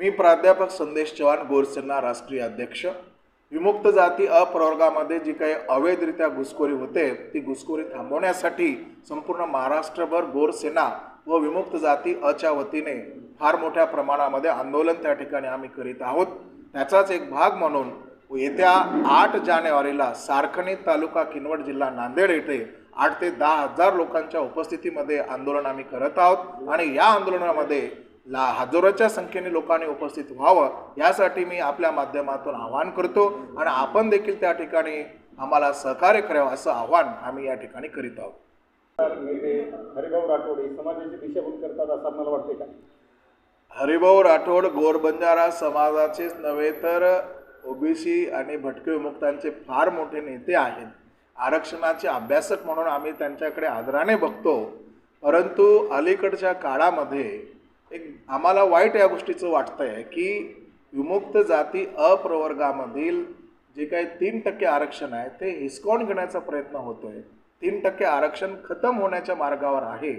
मी प्राध्यापक संदेश चव्हाण गोरसेना राष्ट्रीय अध्यक्ष. विमुक्त जाती अप्रवर्गामध्ये जी काही अवैधरित्या घुसखोरी होते ती घुसखोरी थांबवण्यासाठी संपूर्ण महाराष्ट्रभर गोरसेना व विमुक्त जाती अच्या वतीने फार मोठ्या प्रमाणामध्ये आंदोलन त्या ठिकाणी आम्ही करीत आहोत. त्याचाच एक भाग म्हणून येत्या आठ जानेवारीला सारखणी तालुका किनवट जिल्हा नांदेड येथे आठ ते दहा हजार लोकांच्या उपस्थितीमध्ये आंदोलन आम्ही करत आहोत. आणि या आंदोलनामध्ये ला हजारोच्या संख्येने लोकांनी उपस्थित व्हावं यासाठी मी आपल्या माध्यमातून आवाहन करतो. आणि आपण देखील त्या ठिकाणी आम्हाला सहकार्य करावं असं आव्हान आम्ही या ठिकाणी करीत आहोत. हरिभाऊ राठोड हे समाजाची दिशाभूल करतात असं आपल्याला वाटते का? हरिभाऊ राठोड गोरबंजारा समाजाचेच नव्हे तर ओबीसी आणि भटके विमुक्तांचे फार मोठे नेते आहेत. आरक्षणाचे अभ्यासक म्हणून आम्ही त्यांच्याकडे आदराने बघतो. परंतु अलीकडच्या काळामध्ये एक आम्हाला वाईट या गोष्टीचं वाटतं आहे की विमुक्त जाती अप्रवर्गामधील जे काही तीन टक्के आरक्षण आहे ते हिसकावून घेण्याचा प्रयत्न होतोय. तीन टक्के आरक्षण खतम होण्याच्या मार्गावर आहे.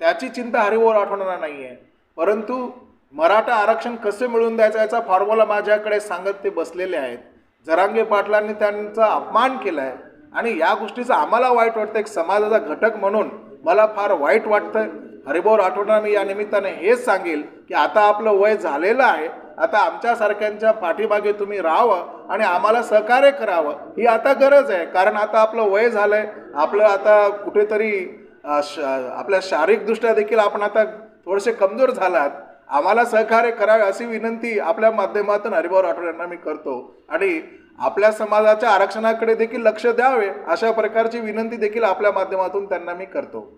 त्याची चिंता हरिवर आठवणार नाही आहे परंतु मराठा आरक्षण कसे मिळवून द्यायचं याचा फॉर्म्युला माझ्याकडे सांगत ते बसलेले आहेत. जरांगे पाटलांनी त्यांचा अपमान केला आहे आणि या गोष्टीचं आम्हाला वाईट वाटतं एक समाजाचा घटक म्हणून मला फार वाईट वाटतं हरिभाऊ राठोडांना मी या निमित्ताने हेच सांगेल की आता आपलं वय झालेलं आहे. आता आमच्यासारख्यांच्या पाठीमागे तुम्ही राहावं आणि आम्हाला सहकार्य करावं ही आता गरज आहे. कारण आता आपलं वय झालं आहे आपलं आता कुठेतरी श आपल्या शारीरिकदृष्ट्या देखील आपण आता थोडेसे कमजोर झालात. आम्हाला सहकार्य करावे अशी विनंती आपल्या माध्यमातून हरिभाऊ राठोड यांना मी करतो. आणि आपल्या समाजाच्या आरक्षणाकडे देखील लक्ष द्यावे अशा प्रकारची विनंती देखील आपल्या माध्यमातून त्यांना मी करतो.